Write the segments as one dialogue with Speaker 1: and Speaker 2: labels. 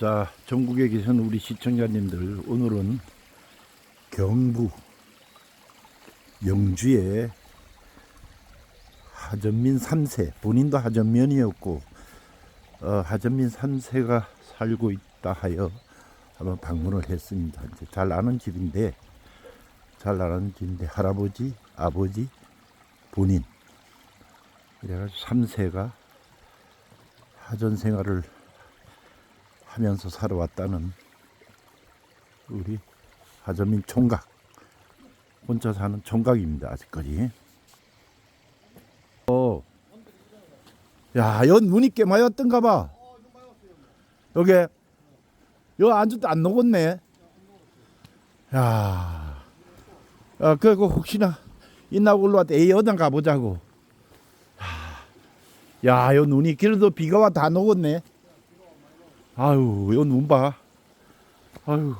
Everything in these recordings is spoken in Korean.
Speaker 1: 자, 전국에 계신 우리 시청자님들, 오늘은 경부 영주의 하전민 3세, 본인도 하전면이었고, 어, 하전민 3세가 살고 있다 하여 한번 방문을 했습니다. 이제 잘 아는 집인데, 잘 아는 집인데, 할아버지, 아버지, 본인. 이래가지고 3세가 하전 생활을 하면서 살아왔다는 우리 하전민 총각 혼자 사는 총각입니다 아직까지 어. 야, 연 눈이 꽤 많이 왔던가 봐. 여기, 여 안주도 안 녹았네. 야, 야, 그거 혹시나 있나 올라왔다. 에이, 가보자고. 야, 요 눈이 그래도 비가 와 다 녹았네. 아유, 요눈 봐. 아유.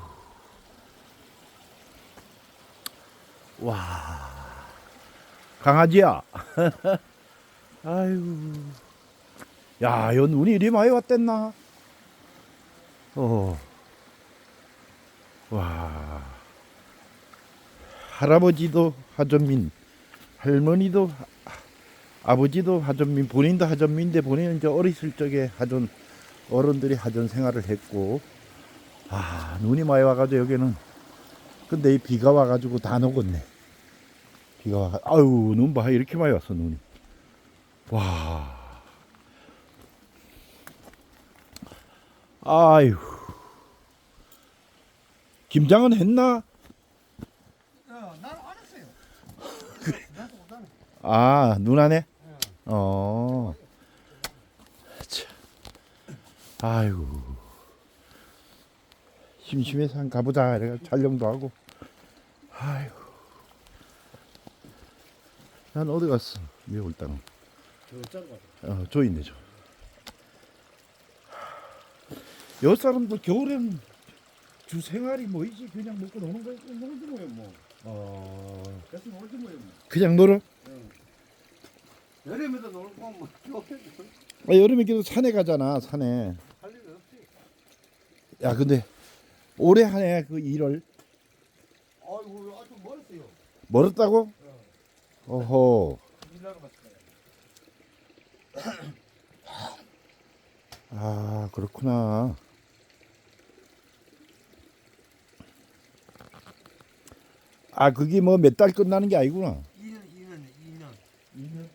Speaker 1: 와. 강아지야. 아유. 야, 요 눈이 이리 많이 왔댔나? 어. 와. 할아버지도 하전민, 할머니도 하- 아버지도 하전민, 본인도 하전민인데 본인은 이제 어렸을 적에 하전 어른들이 하전 생활을 했고, 아 눈이 많이 와가지고 여기는 근데 이 비가 와가지고 다 녹았네. 비가 와, 아유 눈 봐, 이렇게 많이 왔어 눈이. 와, 아유, 김장은 했나?
Speaker 2: 어, 나는 안 했어요. 못하네.
Speaker 1: 아, 눈 안에? 어. 참. 아이고. 심심해서 한 가보자. 이래가 촬영도 하고. 아이고. 난 어디 갔어? 미울 땅. 어, 저 있네, 저. 여 사람들 겨울에는 주 생활이 뭐이지? 그냥 먹고 노는 거야?
Speaker 2: 놀지 뭐요 뭐.
Speaker 1: 어.
Speaker 2: 그래서 놀지 뭐.
Speaker 1: 그냥 놀아?
Speaker 2: 여름에도 놀고 뭐 겨울에도
Speaker 1: 아, 여름에 그래도 산에 가잖아, 산에. 야 근데 올해 한 해 그 일을
Speaker 2: 아이고 아주 멀었어요.
Speaker 1: 멀었다고? 어허
Speaker 2: 일하러 갔어요.
Speaker 1: 아 그렇구나 아 그게 뭐 몇 달 끝나는 게 아니구나
Speaker 2: 2년 2년 2년.
Speaker 1: 2년?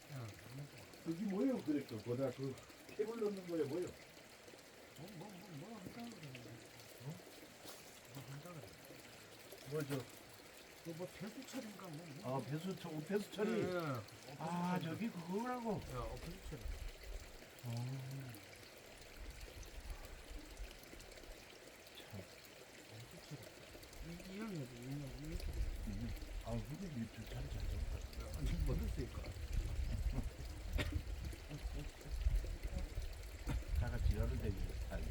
Speaker 1: 그게 뭐예요 그랬어 거다 그 캡을 넣는 거예요 뭐예요?
Speaker 2: 뭐뭐뭐 한다고 그래. 뭐 한다고 그래.
Speaker 1: 뭐죠?
Speaker 2: 그뭐 배수철인가 뭐.
Speaker 1: 아 배수처 배수처리
Speaker 2: 예.
Speaker 1: 아 저기 그거라고
Speaker 2: 야, 어, 배수철. 이 2년이도 2년 2년.
Speaker 1: 아 그게 밑에 잘 잡았다
Speaker 2: 아니 있까.
Speaker 1: 다가 지랄을 대기 아니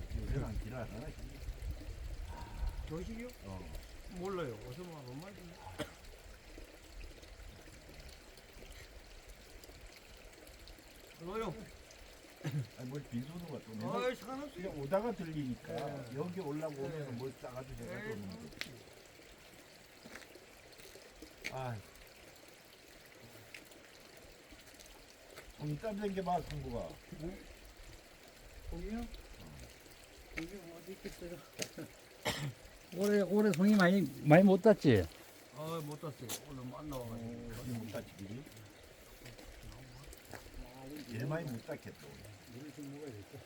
Speaker 1: 지랄 안 하나
Speaker 2: 조식이요?
Speaker 1: 어.
Speaker 2: 몰라요. 어디서 뭐 얼마지? 뭐요?
Speaker 1: 아니 뭘 빈손으로 갖다 내가
Speaker 2: 아이 상관없어요.
Speaker 1: 그냥 오다가 들리니까
Speaker 2: 네.
Speaker 1: 여기 올라오면
Speaker 2: 네.
Speaker 1: 뭘 싸가지고 제가
Speaker 2: 에이,
Speaker 1: 그러는 거지. 아. 손이 땀 생겨봐 승구가.
Speaker 2: 거기요? 거기 어디 있겠어요? 올해 올해 송이 많이 많이 못 땄지? 아못 땄어요. 오늘 안 나와가지고.
Speaker 1: 손이 못 다치기. 제일 많이 못 닦겠다.
Speaker 2: 물을 좀 먹어야 겠다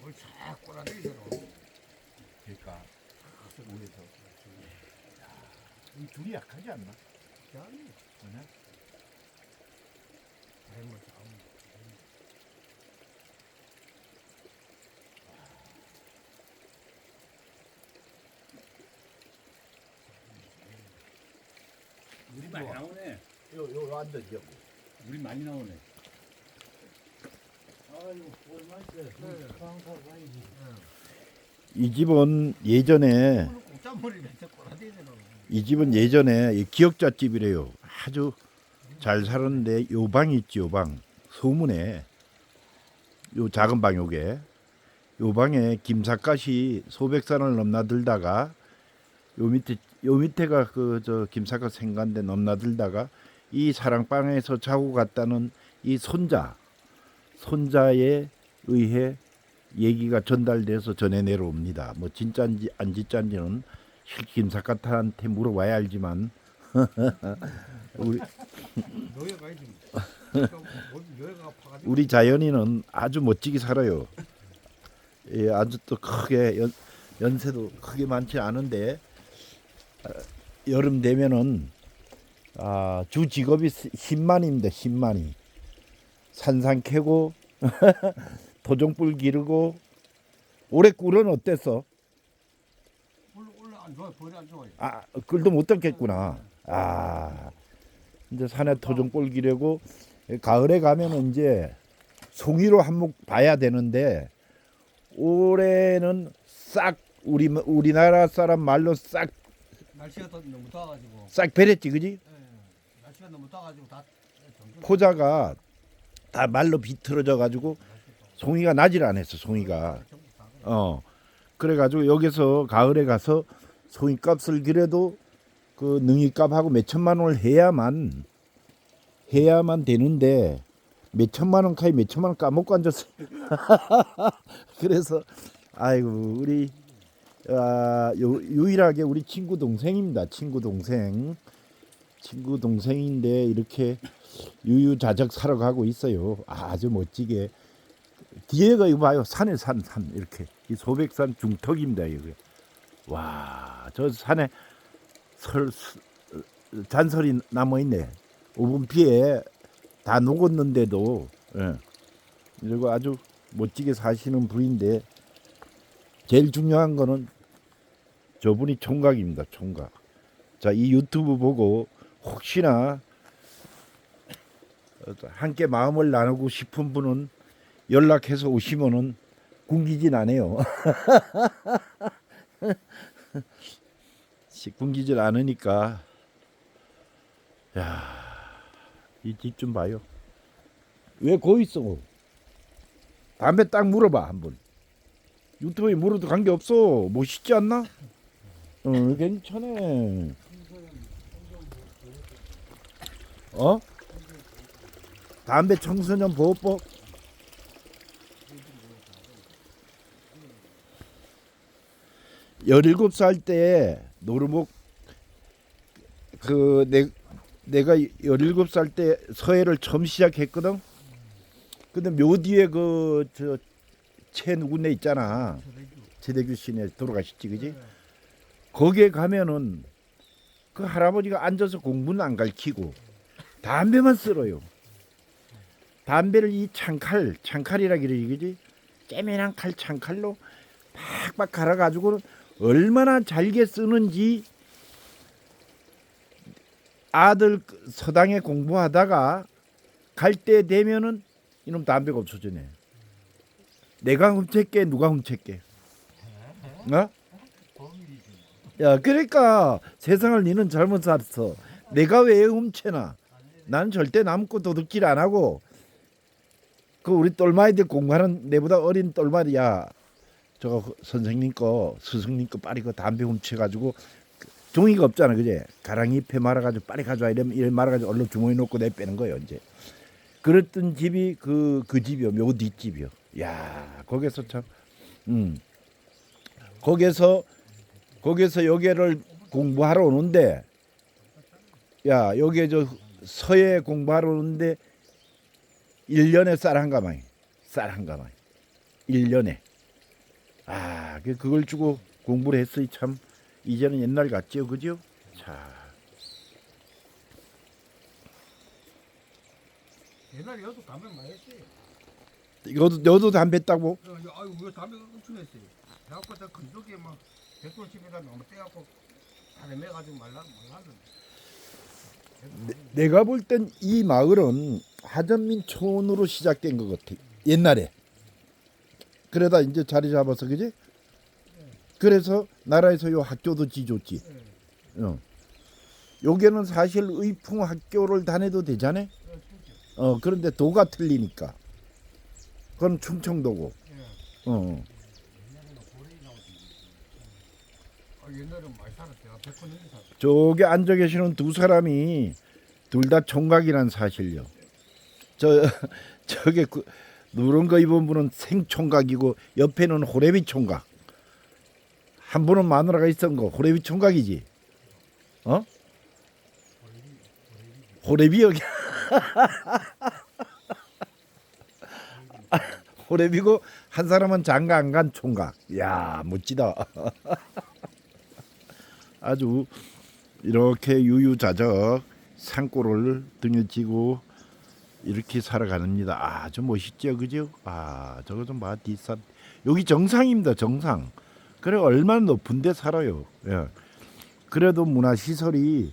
Speaker 2: 뭘싹 꼬라들이잖아.
Speaker 1: 그러니까 위에서. 이 둘이 약하지 않나?
Speaker 2: 아니,
Speaker 1: 그냥
Speaker 2: 잘못 잘못.
Speaker 3: 물이 많이 나오네.
Speaker 1: 요요 앉아 여기.
Speaker 3: 물이 많이 나오네.
Speaker 1: 이 집은 예전에.
Speaker 2: 이
Speaker 1: 집은 예전에 이 기억자 집이래요. 아주 잘 살았는데 요방 있지 요 방. 소문에 요 작은 방 요게 요 방에 김삿갓이 소백산을 넘나들다가 요 밑에 요 밑에가 그 저 김삿갓 생간데 넘나들다가 이 사랑방에서 자고 갔다는 이 손자 손자에 의해 얘기가 전달돼서 전해 내려옵니다. 뭐 진짜인지 안 진짜인지는 실 김삿갓한테 물어봐야 알지만 우리. 우리 자연이는 아주 멋지게 살아요. 예, 아주 또 크게 연, 연세도 크게 많지 않은데 아, 여름 되면은 아, 주 직업이 신만입니다. 신만이 산산 캐고 도종불 기르고 올해 꿀은 어땠어?
Speaker 3: 안 좋아요. 벌이 안 좋아요.
Speaker 1: 아, 꿀도 못 듣겠구나. 아, 이제 산에 토종벌 기르고 가을에 가면은 이제 송이로 한몫 봐야 되는데 올해는 싹 우리 우리나라 사람 말로 싹싹
Speaker 3: 날씨가 더 너무 더워가지고.
Speaker 1: 베렸지, 그지? 포자가 다 말로 비틀어져 가지고 송이가 나질 않았어, 송이가. 어. 그래가지고 여기서 가을에 가서 송이 값을 그래도 그 능이 값하고 몇 천만 원을 해야만 해야만 되는데 몇 천만 원 카이 몇 천만 원 까먹고 앉았어. 그래서 아이고 우리 아, 요, 유일하게 우리 친구 동생입니다. 친구 동생. 친구 동생인데 이렇게 유유자적 살아가고 있어요. 아주 멋지게. 뒤에가 이거 봐요. 산에 산, 산 이렇게 이 소백산 중턱입니다. 여기. 와, 저 산에 설 잔설이 남아 있네. 5분 피에 다 녹았는데도 예. 그리고 아주 멋지게 사시는 분인데 제일 중요한 거는 저분이 총각입니다. 총각. 자, 이 유튜브 보고 혹시나 어, 함께 마음을 나누고 싶은 분은 연락해서 오시면은 굶기진 않아요. 시- 굶기질 않으니까 야, 이 집 좀 봐요. 왜 거기 있어? 담배 딱 물어봐 한번. 유튜브에 물어도 관계 없어. 멋있지 않나? 어, 괜찮아. 어? 담배 청소년 보호법? 열일곱 살 때 노르목 그 내, 내가 열일곱 살 때 서해를 처음 시작했거든. 근데 묘 뒤에 그 저 채 누구네 있잖아. 최대규 씨네 돌아가셨지 그지? 거기에 가면은 그 할아버지가 앉아서 공부는 안 가르치고 담배만 쓸어요. 담배를 이 창칼, 창칼이라 그러지 그지? 째매난 칼 창칼로 팍팍 갈아 가지고는 얼마나 잘게 쓰는지 아들 서당에 공부하다가 갈 때 되면은 이놈 담배가 없어지네. 내가 훔쳤게 누가 훔쳤게? 어? 야 그러니까 세상을 니는 잘못 살았어. 내가 왜 훔쳐나? 나는 절대 남고 도둑질 안 하고 그 우리 똘마이들 공부하는 내보다 어린 똘마이야. 저거 선생님 거 스승님 거 빨리 그 담배 훔쳐가지고 종이가 없잖아 그제. 가랑이 잎에 말아가지고 빨리 가져와 이러면 이래 말아가지고 얼른 주머니 넣고 내 빼는 거예요 이제. 그랬던 집이 그 그 집이요. 묘 뒷집이요. 야 거기서 참음. 거기서 거기서 여기를 공부하러 오는데 야 여기에 저 서예 공부하러 오는데 1년에 쌀 한 가마이 쌀 한 가마이 1년에 아, 그 그걸 주고 공부를 했으니 참 이제는 옛날 같지요, 그죠? 자,
Speaker 3: 옛날에 여도 담배 많이 했어요.
Speaker 1: 이것도 너도 담배 따고
Speaker 3: 어, 야, 아유, 왜 담배 엄청 했어요. 그래갖고 저 근덕에 막 백돌 집에다 너무 떼갖고 다리 매가지고 말라 말랐는데.
Speaker 1: 내 가 볼 땐 이 마을은 하전민 촌으로 시작된 것 같아. 옛날에. 그러다 이제 자리 잡아서 그지? 그래서 나라에서 요 학교도 지줬지. 어. 요게는 사실 의풍 학교를 다녀도 되잖아. 어 그런데 도가 틀리니까. 그건 충청도고. 어.
Speaker 2: 아, 옛날엔 많이 살았어요. 백번 넘게 살았어.
Speaker 1: 저기 앉아 계시는 두 사람이 둘 다 총각이란 사실요. 저 저게 그, 누런 거 입은 분은 생총각이고 옆에는 호래비 총각. 한 분은 마누라가 있던 거 호래비 총각이지. 어? 호래비 여기. 호래비고 한 사람은 장가 안 간 총각. 야 멋지다. 아주 이렇게 유유자적 산골을 등에 지고 이렇게 살아가는니다. 아주 멋있죠, 그죠? 아 저거 좀 봐, 뒷산 여기 정상입니다, 정상. 그래 얼마나 높은데 살아요. 예. 그래도 문화 시설이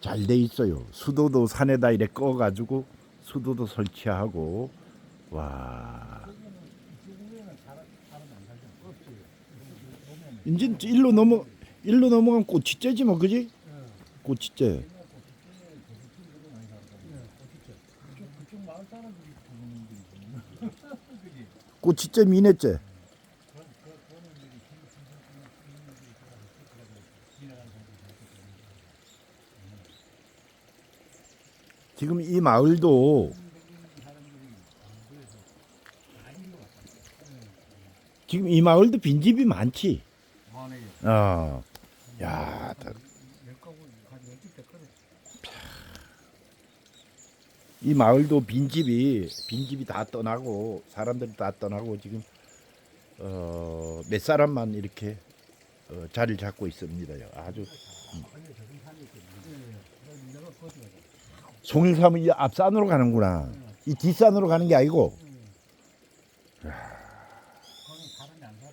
Speaker 1: 잘 돼 있어요. 수도도 산에다 이래 꺼 가지고 수도도 설치하고 와. 이제 일로 넘어 일로 넘어간 꽃이째지 뭐 그지?
Speaker 2: 사람들이
Speaker 1: 꽃이째 미네째. 지금 이 마을도 지금 이 마을도 빈집이 많지.
Speaker 2: 많아요.
Speaker 1: 어. 야, 다-. 이 마을도 빈집이 빈집이 다 떠나고 사람들이 다 떠나고 지금 어, 몇 사람만 이렇게 어, 자리를 잡고 있습니다요. 아주. 송일삼은 이 앞산으로 가는구나. 이 뒷산으로 가는 게 아니고
Speaker 2: 거기 사람이 안 살아.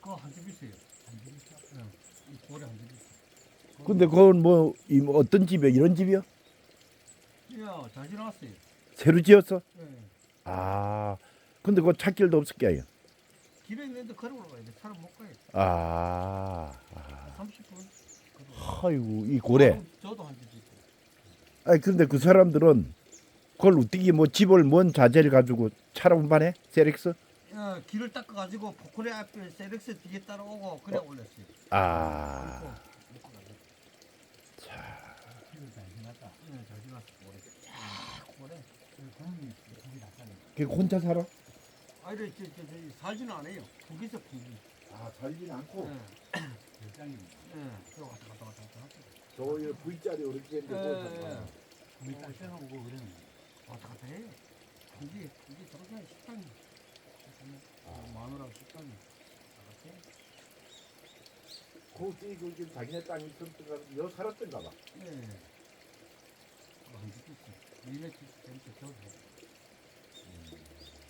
Speaker 2: 그거 한집 있어요. 한집 있어. 응. 이 고래 한집 있어.
Speaker 1: 근데 그건 뭐, 이 뭐 어떤 집이야? 이런 집이요?
Speaker 2: 야, 잘 지나갔어요.
Speaker 1: 새로 지었어?
Speaker 2: 예.
Speaker 1: 아, 근데 그 찾길도 없을 게 아니야.
Speaker 2: 길에 있는데 걸어 올라가야 돼. 차를 못 가요.
Speaker 1: 아,
Speaker 2: 30분.
Speaker 1: 아이고 이 고래.
Speaker 2: 저도 한집 있고.
Speaker 1: 아니 근데 그 사람들은 그걸 어떻게 뭐 집을 뭔 자재를 가지고 차로 운반해? 세렉스?
Speaker 2: 야, 길을 닦아가지고 포크레 앞에 세렉스 뒤에 따라오고 그래 올렸어요.
Speaker 1: 아,
Speaker 2: 먹고 가자. 길을 잘 지 났다. 네. 야, 고래. 그놈이 거기 낫잖아요.
Speaker 1: 걔 혼자 살아?
Speaker 2: 아니, 저, 저, 저, 살지는 않아요. 거기서 풍기.
Speaker 1: 아, 살진 않고.
Speaker 2: 예. 예. 저 왔다 갔다 왔다 갔다 갔다.
Speaker 1: 저 V자리 이렇게
Speaker 2: 예, 예.
Speaker 3: 우리 딸 생각하고 그러는
Speaker 2: 왔다 갔다 해요. 이게 이게 저렇게 식당이. 마누라고 식당이. 왔다 갔다 해요.
Speaker 1: 거기 거기 자기네 땅이 있었던 여 살았던가 봐.
Speaker 2: 예. 한집 있어. 니네 집 전체 저기.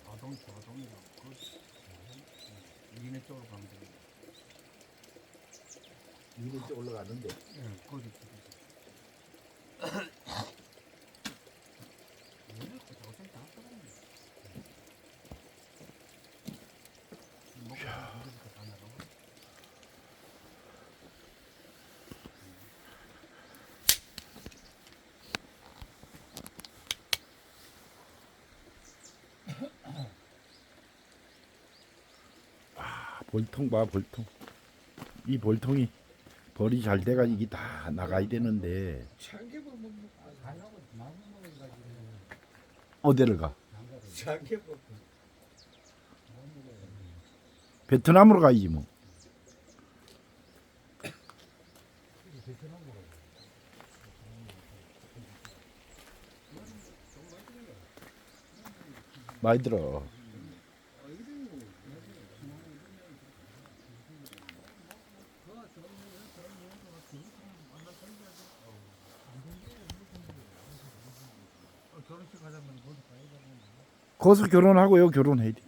Speaker 2: 아동 아동이라고. 그렇지. 니네 쪽으로 가면 돼.
Speaker 1: 이번 주 올라갔는데.
Speaker 2: 예, 거기 집있어. 왜 이렇게 저기 다 떠다니냐. 먹고 싶은 다 나가.
Speaker 1: 아, 볼통 봐 볼통. 이 볼통이 벌이 잘 돼가 이게 다 나가야 되는데 어디를 가? 베트남으로 가야지 뭐. 많이 들어.
Speaker 2: 결혼식 하자면 거기 가야 되는
Speaker 1: 거기서 결혼하고 요 결혼해야 돼.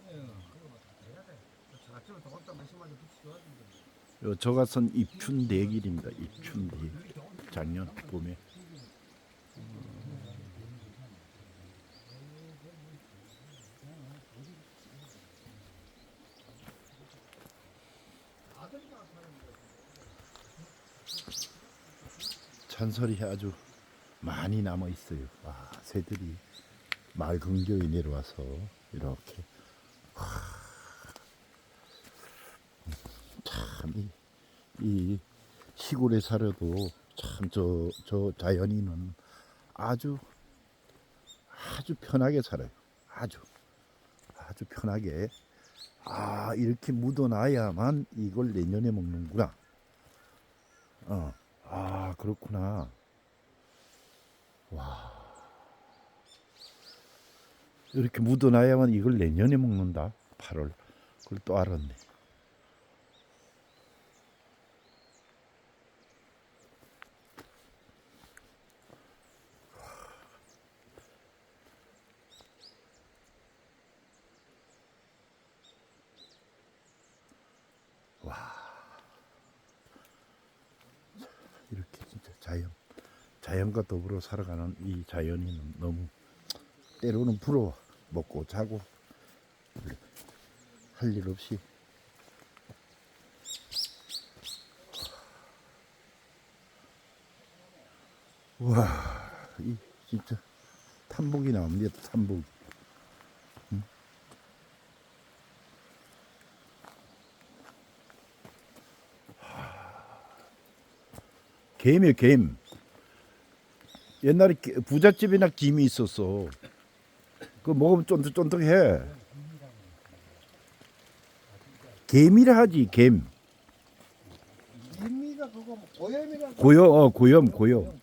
Speaker 1: 요 저가선 입춘대길입니다. 입춘대. 작년 봄에. 찬설이 아주 많이 남아 있어요. 와, 새들이 마을 근교에 내려와서 이렇게 참이 이 시골에 살아도 참 저 저 자연인은 아주 아주 편하게 살아요. 아주 아주 편하게 아 이렇게 묻어놔야만 이걸 내년에 먹는구나. 어, 아 그렇구나. 와 이렇게 묻어놔야만 이걸 내년에 먹는다. 8월 그걸 또 알았네. 이렇게 진짜 자연 자연과 더불어 살아가는 이 자연인은 너무 때로는 부러워 먹고 자고 할 일 없이. 와 이 진짜 탐복이 나옵니다 탐복 응? 겜이에요 겜 옛날에 게- 부잣집이나 김이 있었어 그거 먹으면 쫀득쫀득해. 겜이라 하지 겜
Speaker 2: 임미가 그거 뭐 고염이라
Speaker 1: 고염 어 고염 고염.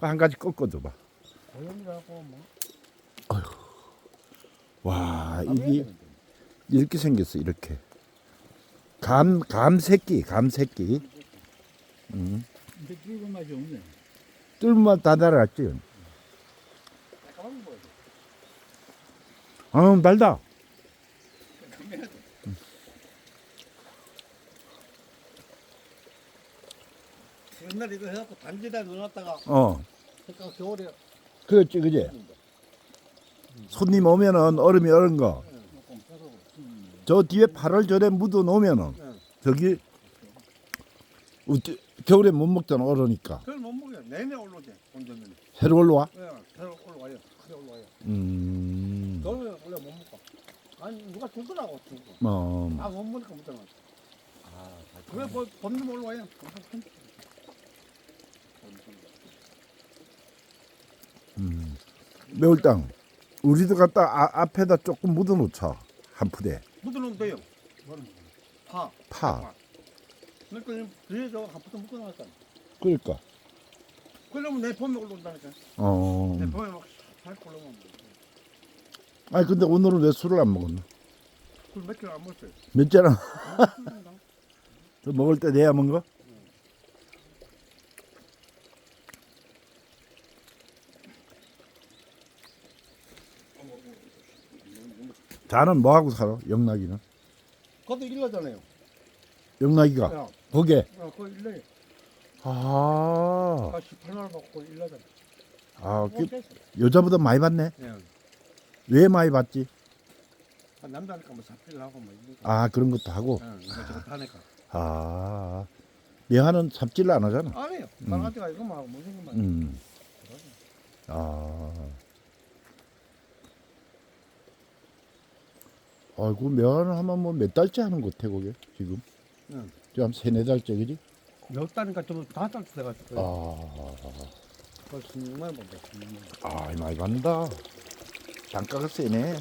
Speaker 1: 한 가지 꺾어줘
Speaker 2: 고염이라고 뭐.
Speaker 1: 봐와 이게 이렇게 생겼어 이렇게. 감 감 새끼 감 새끼. 음.
Speaker 3: 근데 붉은 맛이 없네.
Speaker 1: 뜰만 다 달았지
Speaker 2: 잠깐만 뭐
Speaker 1: 아 달다.
Speaker 2: 옛날 이거 해갖고 단지다 넣어놨다가
Speaker 1: 어.
Speaker 2: 그러니까 겨울에
Speaker 1: 그렇지 그지? 손님 오면은 얼음이 얼은 거. 저 뒤에 8월 전에 묻어 놓으면은
Speaker 2: 응.
Speaker 1: 저기 우찌- 겨울에 못 먹잖아 얼으니까.
Speaker 2: 그걸 못 먹어요. 내내 올라오지 본전면
Speaker 1: 새로 올라와?
Speaker 2: 예 새로 올라와요. 크게 올라와요.
Speaker 1: 음
Speaker 2: 겨울에 원래 못 먹고 아니 누가 주더라고 주고
Speaker 1: 어,
Speaker 2: 아못 먹으니까 못 먹어. 그래 뭐 봄좀 올라와요
Speaker 1: 음. 매울땅 우리도 갖다 아, 앞에다 조금 묻어 놓자 한 푸대.
Speaker 2: 묻어놓으면 돼요. 파.
Speaker 1: 파.
Speaker 2: 그러니까 뒤에 저한 푸대 묶어놨잖아.
Speaker 1: 그러니까.
Speaker 2: 그러면 내 봄에 올라온다니까.
Speaker 1: 어.
Speaker 2: 내 봄에 막살 올라오면
Speaker 1: 아니 근데 오늘은 왜 술을 안 먹었나
Speaker 2: 술몇 킬로 안 먹었어요.
Speaker 1: 몇 잔아 저 먹을 때 내야 거? 자는 뭐 하고 살아? 영락이는?
Speaker 2: 그것도 일러잖아요.
Speaker 1: 영락이가?
Speaker 2: 야,
Speaker 1: 거기에?
Speaker 2: 어, 그거 일러요.
Speaker 1: 아,
Speaker 2: 아 18만 원 받고 일러잖아
Speaker 1: 아 그, 여자보다 많이 받네?
Speaker 2: 예.
Speaker 1: 왜 많이 받지?
Speaker 2: 아, 남자니까 뭐 사필 하고 뭐 이러니까
Speaker 1: 아 그런 것도 하고?
Speaker 2: 다니까.
Speaker 1: 아 내하는 삽질 안 하잖아.
Speaker 2: 안 해요.
Speaker 1: 음.
Speaker 2: 강아지가 이거만 하고 무슨 것만
Speaker 1: 음. 아. 아이고 면 하면 뭐 몇 달째 하는 것 같아 그게 지금?
Speaker 2: 응.
Speaker 1: 지금 한 세네 달째 그지?
Speaker 2: 몇 달이니까 좀 다섯 달 돼가지고.
Speaker 1: 아,
Speaker 2: 그걸 정말 본다 정말
Speaker 1: 아 많이 받는다 단가가 세네.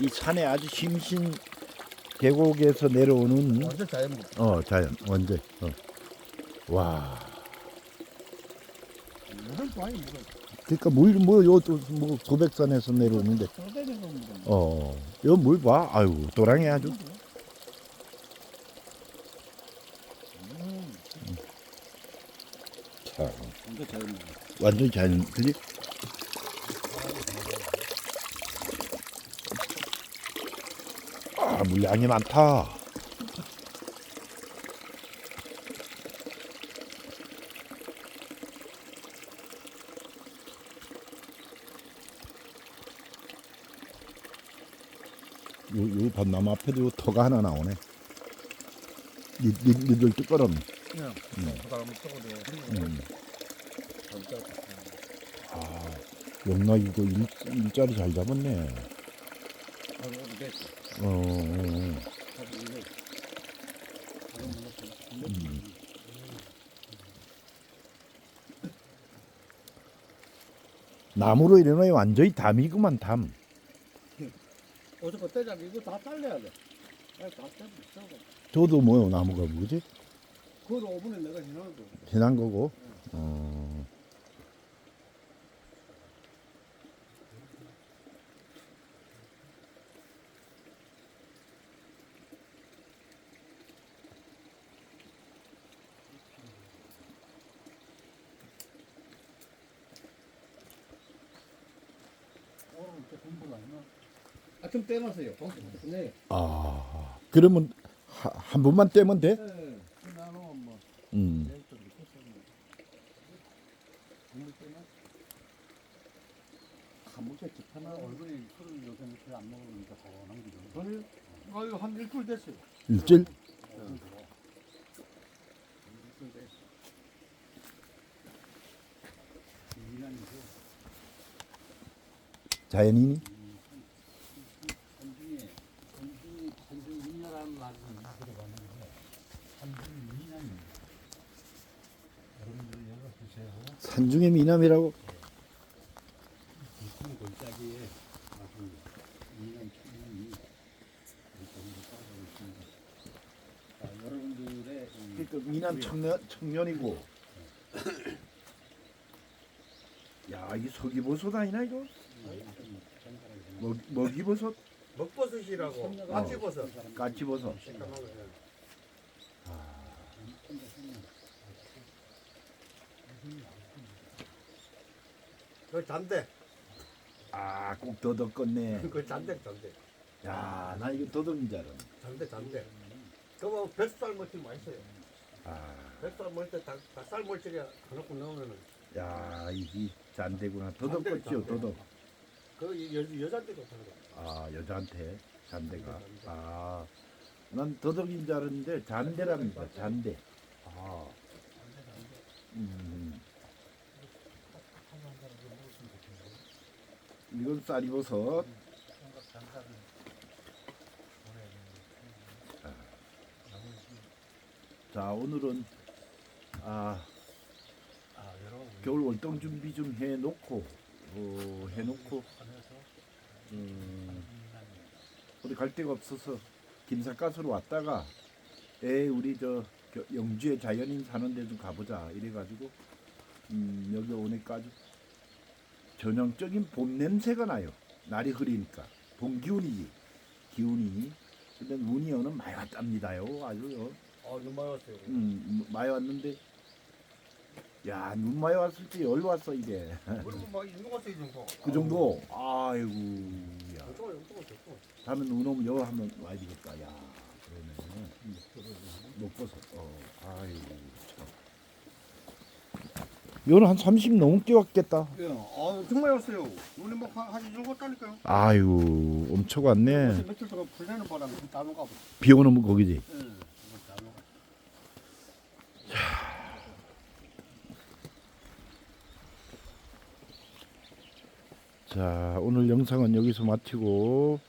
Speaker 1: 이 산에 아주 심신 계곡에서 내려오는
Speaker 2: 완전 자연
Speaker 1: 어 자연 완전 어. 와.
Speaker 2: 물은 좋아요 물은.
Speaker 1: 그러니까 물뭐요뭐 고백산에서 내려오는데.
Speaker 2: 소대는 거 물은
Speaker 1: 어 이거 물 봐. 아유 도랑이 아주. 자
Speaker 2: 완전 자연 물
Speaker 1: 완전 자연 그지? 아 물량이 많다 요, 요 벚나무 앞에도 요 터가 하나 나오네 니, 니, 니들 뜨거럼
Speaker 2: 그냥
Speaker 1: 음.
Speaker 2: 바다를 먹고 돼
Speaker 1: 음. 아 영락 이거 일, 일자리 잘 잡았네
Speaker 2: 아, 됐어
Speaker 1: 어, 어, 나무로 이러면 완전히 담이구만 담.
Speaker 2: 어저께 떼자기 이거 다 잘라야 돼. 아, 다.
Speaker 1: 저도 뭐요 나무가 뭐지?
Speaker 2: 그거 5분에 내가 거.
Speaker 1: 지난 거고. 어.
Speaker 3: 오늘 이제 공부를 안 해.
Speaker 2: 떼놨어요. 네.
Speaker 1: 아 그러면 하, 한 번만 떼면 돼?
Speaker 2: 네. 뭐
Speaker 1: 음.
Speaker 2: 집하나
Speaker 3: 얼굴이 술을 요새 며칠 안 먹으니까
Speaker 2: 아 이거 한 일주일 됐어요.
Speaker 1: 일절? 자연인이?
Speaker 3: 산중에 산중이 산중 미녀라는 말은 들어봤는데 산중 미녀입니다. 여러분들 여기 보세요.
Speaker 1: 산중의 미남이라고?
Speaker 3: 깊은 골짜기에 아주 미남 청년이 여기 따라가고 있습니 여러분들의 이
Speaker 1: 그러니까 미남 청년 청년이고. 야, 이 서기버섯 아니나 이거? 먹 먹이버섯,
Speaker 2: 먹버섯이라고.
Speaker 3: 어.
Speaker 2: 까치버섯.
Speaker 1: 까치버섯.
Speaker 2: 그 잔대.
Speaker 1: 아, 꼭 더덕겠네.
Speaker 2: 그 잔대 잔대.
Speaker 1: 야, 나 이거 더덕인 줄 알아.
Speaker 2: 잔대 잔대. 그거 뱃살 멀티 맛있어요.
Speaker 1: 아,
Speaker 2: 뱃살 멀때 닭, 닭살 멀티가 하나씩 넣으면은
Speaker 1: 야, 이게 잔대구나. 더덕꽃이요, 더덕.
Speaker 2: 그 여, 여자한테 좋다는 거.
Speaker 1: 아, 여자한테 잔대가. 아, 난 더덕인 줄 알았는데 잔대랍니다. 잔대. 아, 음. 이건 쌀이버섯. 자, 오늘은 아, 겨울 월동 준비 좀 해놓고 어, 해놓고 음, 어디 갈 데가 없어서 김삿갓으로 왔다가 에 우리 저 겨- 영주에 자연인 사는 데 좀 가보자 이래가지고 음, 여기 오니까 아주 전형적인 봄 냄새가 나요. 날이 흐리니까. 봄 기운이지 기운이. 근데 눈이 오는 많이 왔답니다요. 아주
Speaker 2: 아, 눈 많이 왔어요.
Speaker 1: 음, 많이 왔는데. 야 눈 많이 왔을 때 열 왔어 이게.
Speaker 2: 그리고 막 있는 것 같아요, 이 정도.
Speaker 1: 그 정도? 아이고 야.
Speaker 2: 엄청.
Speaker 1: 다음에 눈 오면 여 하면 와야 되겠다 야. 그러네. 못 벗어 어 아이고 참 이거는 한 30 넘게 왔겠다
Speaker 2: 예, 아, 정말 왔어요. 눈이 막한이 정도 왔다니까요.
Speaker 1: 아이고 엄청 왔네
Speaker 2: 며칠 동안 풀리는 바람에 버려.
Speaker 1: 비 오는 거기지
Speaker 2: 예. 녹아.
Speaker 1: 자 오늘 영상은 여기서 마치고